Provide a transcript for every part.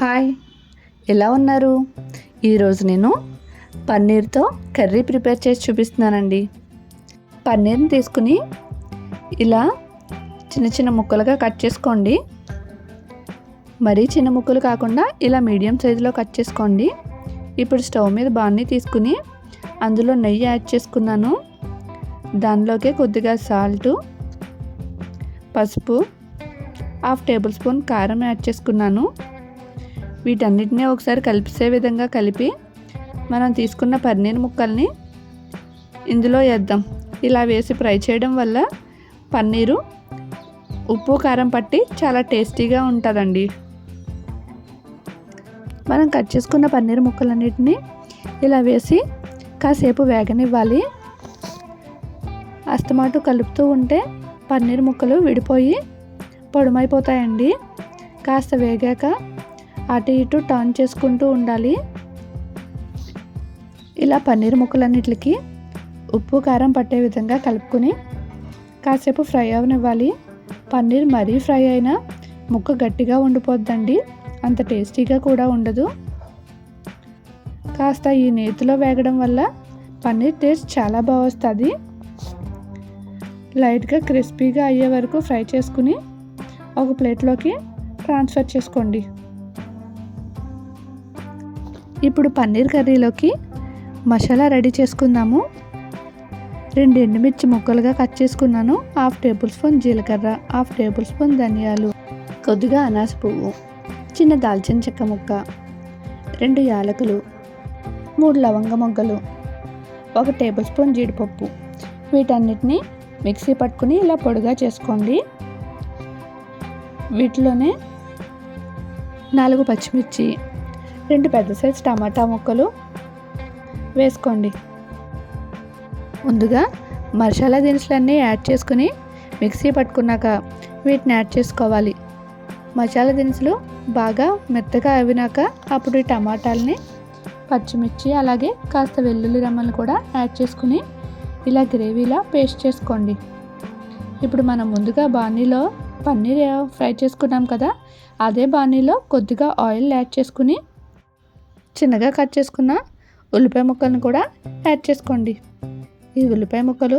Hi. ఎలా ఉన్నారు? ఈరోజు నేను పన్నీర్తో కర్రీ ప్రిపేర్ చేసి చూపిస్తున్నానండి. పన్నీర్ని తీసుకుని ఇలా చిన్న చిన్న ముక్కలుగా కట్ చేసుకోండి. మరీ చిన్న ముక్కలు కాకుండా ఇలా మీడియం సైజులో కట్ చేసుకోండి. ఇప్పుడు స్టవ్ మీద బాన్ని తీసుకుని అందులో నెయ్యి యాడ్ చేసుకున్నాను. దానిలోకి కొద్దిగా సాల్టు పసుపు హాఫ్ టేబుల్ స్పూన్ కారం యాడ్ చేసుకున్నాను. వీటన్నిటినీ ఒకసారి కలిపే విధంగా కలిపి మనం తీసుకున్న పన్నీర్ ముక్కల్ని ఇందులో వేద్దాం. ఇలా వేసి ఫ్రై చేయడం వల్ల పన్నీరు ఉప్పు కారం పట్టి చాలా టేస్టీగా ఉంటుందండి. మనం కట్ చేసుకున్న పన్నీర్ ముక్కలన్నిటిని ఇలా వేసి కాసేపు వేగనివ్వాలి. అస్తమాటు కలుపుతూ ఉంటే పన్నీర్ ముక్కలు విడిపోయి పొడమైపోతాయండి. కాస్త వేగాక అటు ఇటు టర్న్ చేసుకుంటూ ఉండాలి. ఇలా పన్నీర్ ముక్కలన్నిటికి ఉప్పు కారం పట్టే విధంగా కలుపుకొని కాసేపు ఫ్రై అవనివ్వాలి. పన్నీర్ మరీ ఫ్రై అయినా ముక్క గట్టిగా ఉండిపోద్దండి. అంత టేస్టీగా కూడా ఉండదు. కాస్త ఈ నేతిలో వేగడం వల్ల పన్నీర్ టేస్ట్ చాలా బాగా వస్తుంది. లైట్గా క్రిస్పీగా అయ్యే వరకు ఫ్రై చేసుకుని ఒక ప్లేట్లోకి ట్రాన్స్ఫర్ చేసుకోండి. ఇప్పుడు పన్నీర్ కర్రీలోకి మసాలా రెడీ చేసుకుందాము. రెండు ఎండుమిర్చి ముక్కలుగా కట్ చేసుకున్నాను. హాఫ్ టేబుల్ స్పూన్ జీలకర్ర హాఫ్ టేబుల్ స్పూన్ ధనియాలు కొద్దిగా అనాస పువ్వు చిన్న దాల్చిన చెక్క ముక్క రెండు యాలకులు మూడు లవంగ మొగ్గలు ఒక టేబుల్ స్పూన్ జీడిపప్పు. వీటన్నిటిని మిక్సీ పట్టుకుని ఇలా పొడిగా చేసుకోండి. వీటిలోనే నాలుగు పచ్చిమిర్చి రెండు పెద్ద సైజు టమాటా ముక్కలు వేసుకోండి. ముందుగా మసాలా దినుసులన్నీ యాడ్ చేసుకుని మిక్సీ పట్టుకున్నాక వీటిని యాడ్ చేసుకోవాలి. మసాలా దినుసులు బాగా మెత్తగా అవినాక అప్పుడు ఈ టమాటాలని పచ్చిమిర్చి అలాగే కాస్త వెల్లుల్లి రమ్మలు కూడా యాడ్ చేసుకుని ఇలా గ్రేవీలా పేస్ట్ చేసుకోండి. ఇప్పుడు మనం ముందుగా బాణీలో పన్నీర్ ఫ్రై చేసుకున్నాం కదా అదే బాణీలో కొద్దిగా ఆయిల్ యాడ్ చేసుకుని చిన్నగా కట్ చేసుకున్న ఉల్లిపాయ ముక్కలను కూడా యాడ్ చేసుకోండి. ఈ ఉల్లిపాయ ముక్కలు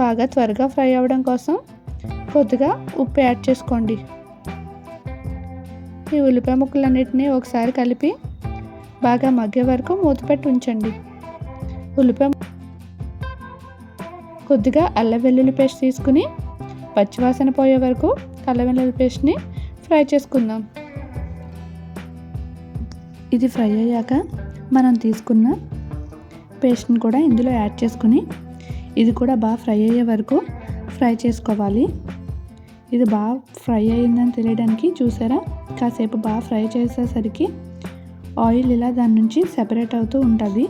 బాగా త్వరగా ఫ్రై అవ్వడం కోసం కొద్దిగా ఉప్పు యాడ్ చేసుకోండి. ఈ ఉల్లిపాయ ముక్కలన్నిటిని ఒకసారి కలిపి బాగా మగ్గే వరకు మూత పెట్టి ఉంచండి. ఉల్లిపాయ కొద్దిగా అల్లం వెల్లుల్లి పేస్ట్ తీసుకుని పచ్చివాసన పోయే వరకు అల్లం వెల్లుల్లి పేస్ట్ని ఫ్రై చేసుకుందాం. ఇది ఫ్రై అయ్యాక మనం తీసుకున్న పేస్ట్ని కూడా ఇందులో యాడ్ చేసుకుని ఇది కూడా బాగా ఫ్రై అయ్యే వరకు ఫ్రై చేసుకోవాలి. ఇది బాగా ఫ్రై అయిందని తెలియడానికి చూసారా? కాసేపు బాగా ఫ్రై చేసేసరికి ఆయిల్ ఇలా దాని నుంచి సెపరేట్ అవుతూ ఉంటుంది.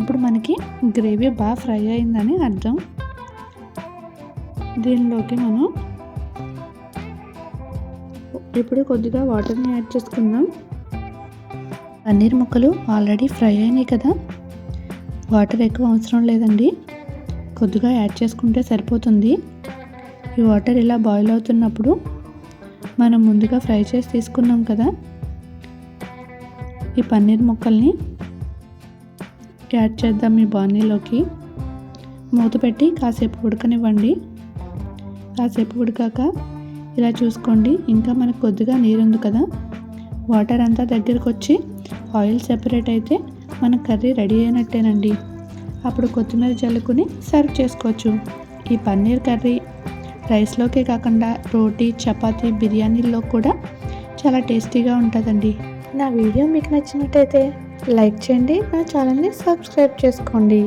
ఇప్పుడు మనకి గ్రేవీ బాగా ఫ్రై అయిందని అర్థం. దీనిలోకి మనం ఇప్పుడు కొద్దిగా వాటర్ని యాడ్ చేసుకుందాం. పన్నీర్ ముక్కలు ఆల్రెడీ ఫ్రై అయినాయి కదా. వాటర్ ఎక్కువ అవసరం లేదండి. కొద్దిగా యాడ్ చేసుకుంటే సరిపోతుంది. ఈ వాటర్ ఇలా బాయిల్ అవుతున్నప్పుడు మనం ముందుగా ఫ్రై చేసి తీసుకున్నాం కదా. ఈ పన్నీర్ ముక్కల్ని యాడ్ చేద్దాం ఈ బాణీలోకి. మూత పెట్టి కాసేపు ఉడకనివ్వండి. కాసేపు ఉడికాక ఇలా చూసుకోండి. ఇంకా మనకు కొద్దిగా నీరుంది కదా. వాటర్ అంతా దగ్గరకు వచ్చి ఆయిల్ సెపరేట్ అయితే మన కర్రీ రెడీ అయినట్టేనండి. అప్పుడు కొత్తిమీర చల్లుకుని సర్వ్ చేసుకోవచ్చు. ఈ పన్నీర్ కర్రీ రైస్లోకే కాకుండా రోటీ చపాతీ బిర్యానీల్లో కూడా చాలా టేస్టీగా ఉంటుందండి. నా వీడియో మీకు నచ్చినట్టయితే లైక్ చేయండి నా ఛానల్ని సబ్స్క్రైబ్ చేసుకోండి.